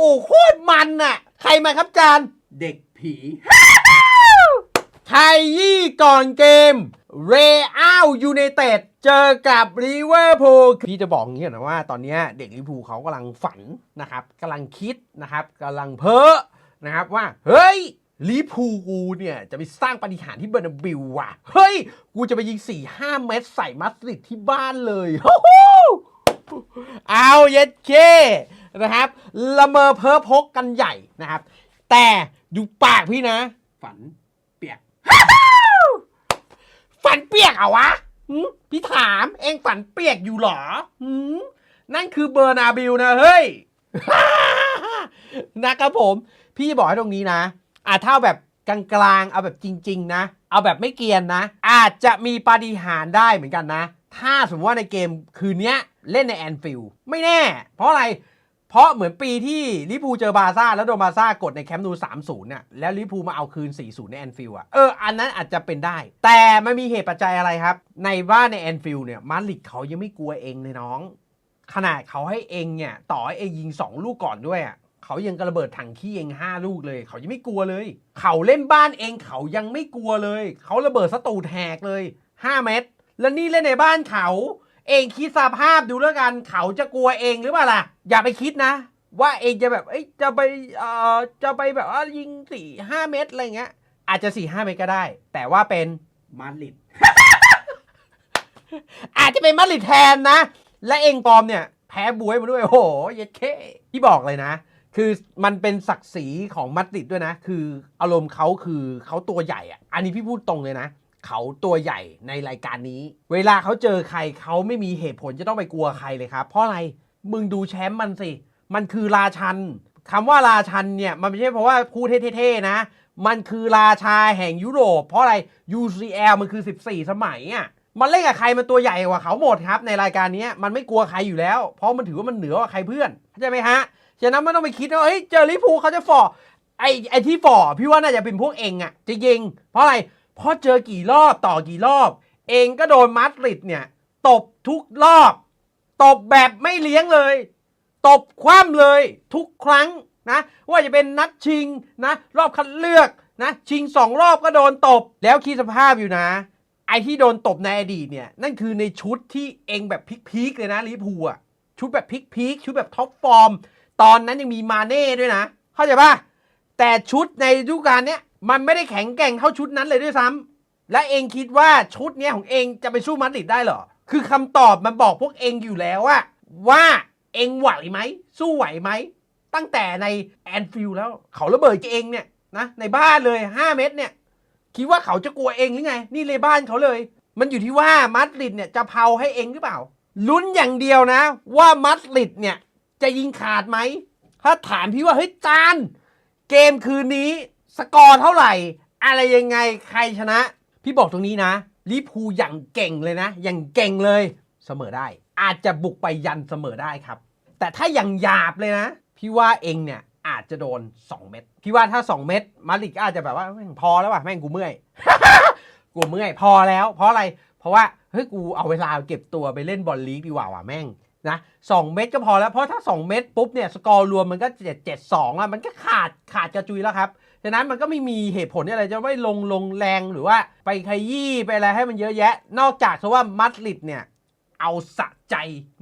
อ้โคตรมันน่ะ ใครมาครับจานเด็กผี ไทยี่ก่อนเกม เรอัลยูไนเต็ดเจอกับลิเวอร์พูลพี่จะบอกอย่างนี้ก่อนนะว่าตอนเนี้ยเด็กลิเวอร์พูลเขากำลังฝันนะครับกำลังคิดนะครับกำลังเพ้อนะครับว่า เฮ้ยลิเวอร์พูลกูเนี่ย จะไปสร้างปาฏิหารย์ที่เบอร์นาบิวว่ะ เฮ้ย กูจะไปยิง 4 5 เมตรใส่มัดริดที่บ้านเลยโอ้โหเอาเย็ดเค นะครับ ละเมอเพ้อพกกันใหญ่นะครับ แต่ดูปากพี่นะ ฝันเปียก ฝันเปียกเหรอวะหึพี่ถามเองฝันเปียกอยู่เหรอหึนั่นคือเบอร์นาบิลนะเฮ้ย นะครับผม พี่บอกให้ตรงนี้นะ อะถ้าเอาแบบกลางๆ เอาแบบจริง ๆ นะ เอาแบบไม่เกรียนนะ อาจจะมีปาฏิหาริย์ได้เหมือนกันนะ ถ้าสมมติว่าในเกมคืนเนี้ยเล่นในแอนฟิลด์ไม่แน่ เพราะอะไร เพราะเหมือนปีที่ลิเวอร์พูเจอบาซ่าแล้วโดนบาซ่ากดในแคมป์นู3-0น่ะแล้วลิเวอร์พูมาเอาคืน 4-0 ในแอนฟิลด์อะเอออันนั้นอาจจะเป็นได้ แต่มันมีเหตุปัจจัยอะไรครับ ในบ้านในแอนฟิลด์เนี่ยมาริดเขายังไม่กลัวเองเลยน้อง ขนาดเขาให้เองเนี่ยต่อให้เองยิง 2 ลูกก่อนด้วยอะเขายังกระเบิดถังขี้เอง 5 ลูกเลย เขายังไม่กลัวเลย เขาเล่นบ้านเองเขายังไม่กลัวเลย เขาระเบิดสตูแทกเลย 5 เม็ดแล้วนี่เล่นในบ้านเขา เองคิดสภาพดูแล้วกันเขาจะกลัวเองหรือเปล่าล่ะ อย่าไปคิดนะ ว่าเองจะแบบเอ้ยจะไปเอ่อจะไปแบบว่ายิงสี่ห้าเมตรอะไรเงี้ยอาจจะสี่ห้าเมตรก็ได้ แต่ว่าเป็นมาดริดอาจจะเป็นมาดริดแทนนะ และเองปลอมเนี่ยแพ้บวยมาด้วยโอ้โหเย็ดเคที่บอกเลยนะ คือมันเป็นศักดิ์ศรีของมาดริดด้วยนะ คืออารมณ์เขาคือเขาตัวใหญ่อะอันนี้พี่พูดตรงเลยนะ เขาตัวใหญ่ในรายการนี้ เวลาเขาเจอใครเขาไม่มีเหตุผลจะต้องไปกลัวใครเลยครับ เพราะอะไรมึงดูแชมป์มันสิ มันคือราชันคำว่าราชันเนี่ยมันไม่ใช่เพราะว่าพูดเท่ๆนะ มันคือราชาแห่งยุโรป เพราะอะไร UCL มันคือ 14 สมัยอะมันเล่นกับใครมันตัวใหญ่กว่าเขาหมดครับ ในรายการนี้มันไม่กลัวใครอยู่แล้ว เพราะมันถือว่ามันเหนือกว่าใครเพื่อนเข้าใจไหมฮะฉะนั้นไม่ต้องไปคิดว่าเฮ้ยเจอลิพูเขาจะฝ่อไอไอ้ที่ฝ่อพี่ว่าน่าจะเป็นพวกเองอะจะยิงเพราะอะไร เพราะเจอกี่รอบต่อกี่รอบ เองก็โดนมาดริดเนี่ยตบทุกรอบ ตบแบบไม่เลี้ยงเลย ตบคว่ำเลยทุกครั้งนะ ว่าจะเป็นนัดชิงนะ รอบคัดเลือกนะ ชิงสองรอบก็โดนตบ แล้วคิดสภาพอยู่นะ ไอที่โดนตบในอดีตเนี่ย นั่นคือในชุดที่เองแบบพีคๆเลยนะลิพูอะชุดแบบพีคๆชุดแบบท็อปฟอร์ม ตอนนั้นยังมีมาเน่ด้วยนะ เข้าใจป่ะแต่ชุดในฤดูกาลเนี้ย มันไม่ได้แข็งแกร่งเท่าชุดนั้นเลยด้วยซ้ำและเองคิดว่าชุดเนี้ยของเองจะไปสู้มาดริดได้หรอ คือคำตอบมันบอกพวกเองอยู่แล้วว่าว่าเองไหวไหม สู้ไหวไหม ตั้งแต่ในแอนฟิลแล้วเขาระเบิดเองเนี่ยนะในบ้านเลย 5 เม็ดเนี่ย คิดว่าเขาจะกลัวเองหรือไง นี่เลยบ้านเขาเลย มันอยู่ที่ว่ามาดริดเนี่ยจะเผาให้เองหรือเปล่า ลุ้นอย่างเดียวนะ ว่ามาดริดเนี่ยจะยิงขาดไหมถ้าถามพี่ว่าเฮ้ยจาน เกมคืนนี้ สกอร์เท่าไหร่ อะไรยังไงใครชนะ พี่บอกตรงนี้นะลิเวอร์พูอย่างเก่งเลยนะ อย่างเก่งเลยเสมอได้ อาจจะบุกไปยันเสมอได้ครับ แต่ถ้าอย่างหยาบเลยนะ พี่ว่าเองเนี่ยอาจจะโดน 2 เม็ดพี่ว่าถ้า 2 เม็ดมาริกอาจจะแบบว่าแม่งพอแล้วว่ะแม่งกูเมื่อย กูเมื่อยพอแล้ว เพราะอะไร เพราะว่าเฮ้ยกูเอาเวลาเก็บตัวไปเล่นบอลลีกดีกว่าว่ะแม่งนะสองเม็ดก็พอแล้วเพราะถ้า 2 เม็ดปุ๊บเนี่ยสกอร์รวมมันก็เจ็ดเจ็ดสองอะมันก็ขาดขาดกระจุยแล้วครับ ฉะนั้นมันก็ไม่มีเหตุผลอะไรจะไม่ลงลงแรงหรือว่าไปขยี้ไปอะไรให้มันเยอะแยะ นอกจากเพราะว่ามัดริดเนี่ยเอาสะใจ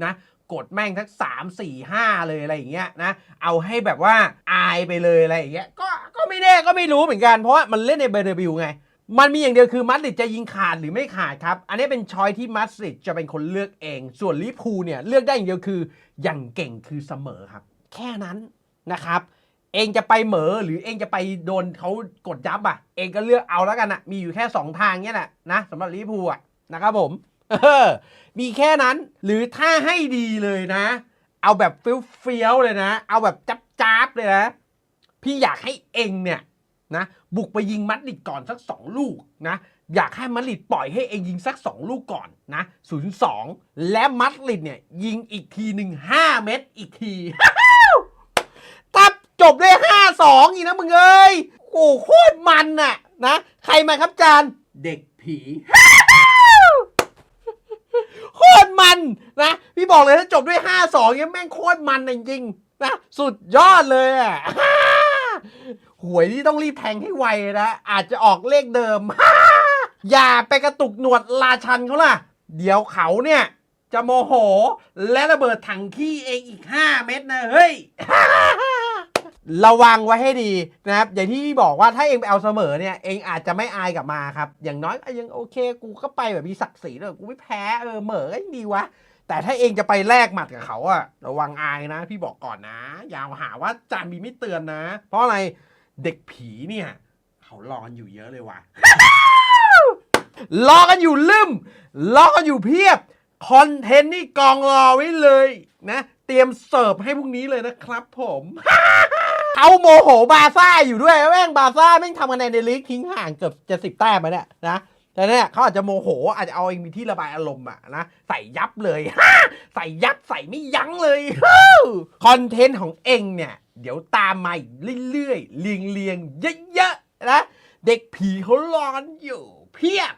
นะกดแม่งทั้ง3 4 5 เลยอะไรอย่างเงี้ยนะ เอาให้แบบว่าอายไปเลยอะไรอย่างเงี้ย ก็ก็ไม่แน่ก็ไม่รู้เหมือนกัน เพราะว่ามันเล่นในเบอร์เดบิวไง มันมีอย่างเดียวคือมัดริดจะยิงขาดหรือไม่ขาดครับ อันนี้เป็นช้อยที่มัดริดจะเป็นคนเลือกเอง ส่วนลิเวอร์พูเนี่ยเลือกได้อย่างเดียวคืออย่างเก่งคือเสมอครับ แค่นั้นนะครับ เองจะไปเหมอหรือเองจะไปโดนเขากดยับอะ เองก็เลือกเอาแล้วกันอะ มีอยู่แค่ 2 ทางเนี้ยแหละนะสำหรับลิเวอร์พูอะนะครับผมเออมีแค่นั้นหรือถ้าให้ดีเลยนะ เอาแบบเฟี้ยวๆเลยนะ เอาแบบจับๆเลยนะ พี่อยากให้เองเนี่ยนะ บุกไปยิงมัดริดก่อนสัก 2 ลูกนะ อยากให้มัดริดปล่อยให้เองยิงสัก 2 ลูกก่อนนะ0 2และมัดริดเนี่ยยิงอีกทีหนึ่ง5เม็ดอีกทีตั จบด้วย5 2อีกนะมึงเอ้ยโอ้โคตรมันน่ะนะ ใครมาครับจานเด็กผี โคตรมันนะ พี่บอกเลยถ้าจบด้วย 5 2เนี่ยแม่งโคตรมันจริงๆนะ สุดยอดเลยอะหวยที่ต้องรีบแทงให้ไวนะ อาจจะออกเลขเดิม อย่าไปกระตุกหนวดราชันเขาล่ะ เดี๋ยวเขาเนี่ย จะโมโห และระเบิดถังขี้เองอีก 5 เม็ดนะ เฮ้ย ระวังไว้ให้ดีนะครับ อย่างที่พี่บอกว่าถ้าเองไปเอาเสมอเนี่ย เองอาจจะไม่อายกลับมาครับ อย่างน้อยก็ยังโอเค กูก็ไปแบบมีศักดิ์ศรีเลยกูไม่แพ้เออเหมอก็ยังดีวะแต่ถ้าเองจะไปแลกหมัดกับเขาอะระวังอายนะ พี่บอกก่อนนะอย่าหาว่าจานบีไม่เตือนนะ เพราะอะไรเด็กผีเนี่ยเขารอกันอยู่เยอะเลยว่ะรอกันอยู่ลืมรอกันอยู่เพียบคอนเทนต์นี่กองรอไว้เลยนะ เตรียมเสิร์ฟให้พรุ่งนี้เลยนะครับผม เขาโมโหบาซ่าอยู่ด้วยแม่งบาซ่าแม่งทำคะแนนในลีกทิ้งห่างเกือบจะสิบแต้มมาเนี่ยนะแต่เนี่ยเขาอาจจะโมโหอาจจะเอาเองมีที่ระบายอารมณ์อะนะใส่ยับเลยใส่ยับใส่ไม่ยั้งเลยคอนเทนต์ของเองเนี่ย เดี๋ยวตามมาเรื่อยๆเรียงๆเยอะๆนะเด็กผีเขาร้อนอยู่ เพียบ